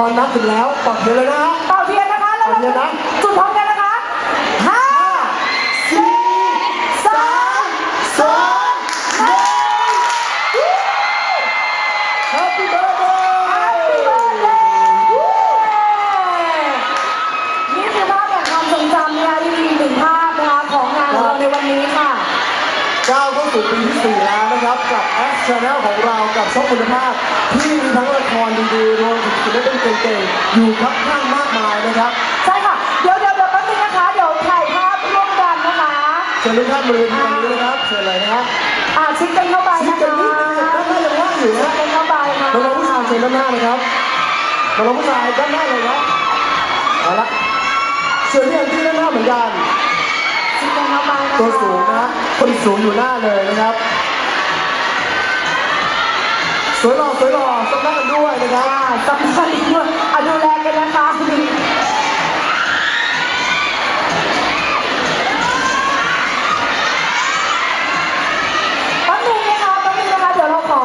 ตอนนับถึงแล้วปักเดียวเลยนะฮะเป่าเทียนนะคะแล้วเป่าเทียนนะจุดพร้อมกันนะคะห้าสี่สามสองหนึ่ง Happy birthday นี่คือภาพแห่งความทรงจำนะคะที่มีหนึ่งภาพนะคะของงานของเราในวันนี้ค่ะ ก้าวเข้าสู่ปีที่ 4 แล้วนะครับ กับ X Channel ของเรากับช่องคุณภาพ ที่มีทั้งละครดีๆรวมถึงศิลปินเก่งๆอยู่ครับข้างมากมายนะครับใช่ค่ะ เดี๋ยวเดี๋ยวเดี๋ยวแป๊บนึงนะคะ เดี๋ยวถ่ายภาพร่วมกันนะคะเชิญทุกท่านบริเวณตรงนี้นะครับเชิญเลยนะครับอ่าชิดกันเข้าไปชิดนะกันคะนิดนึงด้านหน้ายังว่างอยู่ชินะดกันเข้าไปค่ะน้องๆผู้ชายเชิญด้านหน้าเลยครับน้องๆผู้ชายด้านหน้าเลยครับเอาละเชิญที่อันที่ด้านหน้าเหมือนกัน ชิดกันเข้าไปนะคะตัวสูงนะคนสูงอยู่หน้าเลยนะครับ สวยหล่อสวยหล่อสำนักกันด้วยนะครับอ่าสำคัญด้วยอะดูแลกันนะคะแป๊บนึงนะคะแป๊บนึงนะคะ เดี๋ยวเราขอ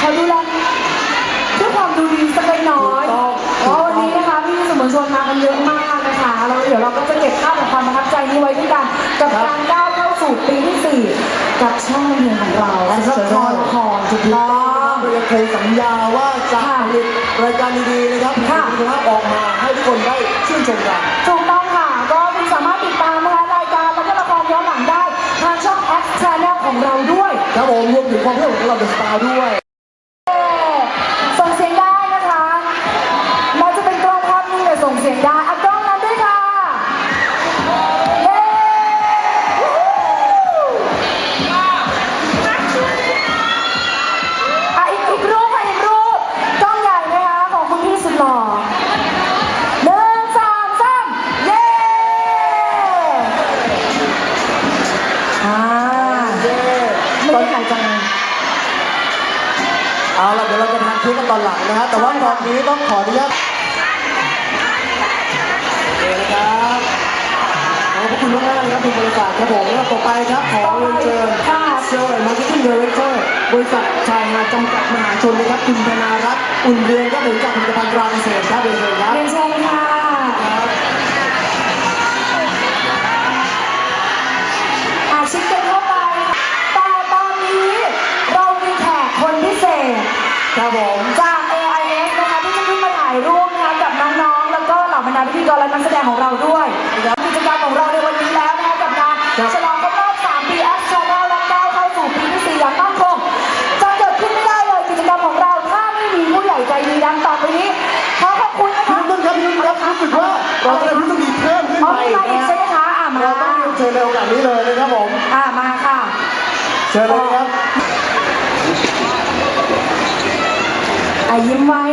ขอดูแลเพื่อความดูดีสักเล็กน้อยเพราะวันนี้นะคะพี่สมวลชนมากันเยอะมากนะคะแล้วเดี๋ยวเราก็จะเก็บภาพของความประทับใจนี้ไว้ด้วยกันกับการก้าว สู่ปีที่สี่กับช่องเรียนของเราแอนด์ละซัพคพอรร์ตละครถูกต้องเรายังเคยสัญญาว่าจะผลิตรายการดีๆนะครับค่ะคุณภาพออกมาให้ทุกคนได้ชื่นชมกันถูกต้องค่ะ ก็คุณสามารถติดตามนะคะรายการแล้วก็ละครย้อนหลังได้ ทางช่อง X Channel ของเราด้วยครับผมรวมถึงความเพื่อนของเราเดอะสตาร์ด้วย ล่ะเดี๋ยวเราจะทานเค้กกันตอนหลังนะฮะแต่ว่าตอนนี้ต้องขออนุญาตโอเคนะครับขอบพระคุณมากๆนะครับคุณบริษัทครับผมแล้วต่อไปครับขอเรียนเชิญค่ะเซลล์มาร์เก็ตติ้งดีเรคเตอร์บริษัทชายหาดจำกัดมหาชนนะครับคุณธนารัตน์อุ่นเรืองครับผมจากผลิตภัณฑ์ตราเกษตรครับเรียนเชิญครับเรียนเชิญค่ะ ครับผม จาก AIS นะคะที่จะขึ้นมาถ่ายรูปนะคะกับน้องๆ แล้วก็เหล่าบรรดาพิธีกรและนักแสดงของเราด้วยกิจกรรมของเราในวันนี้แล้วนะคะกับการฉลองครบรอบ 3 ปี X Channel และก้าวเข้าสู่ปีที่ 4 อย่างมั่นคงจะเกิดขึ้นไม่ได้เลยกิจกรรมของเราถ้าไม่มีผู้ใหญ่ใจดีดังต่อไปนี้ขอขอบคุณนะพี่คะนุ่นครับพี่นุ่นครับรู้สึกว่าเราจะได้พิธีดีเพิ่มขึ้นอ๋อไปมีมาอีกนะใช่ไหมคะอ่ามาเราต้องเรียนเชิญในโอกาสนี้เลยนะครับผม อ่ามาค่ะ เชิญเลยครับ อะ ยิ้มไว้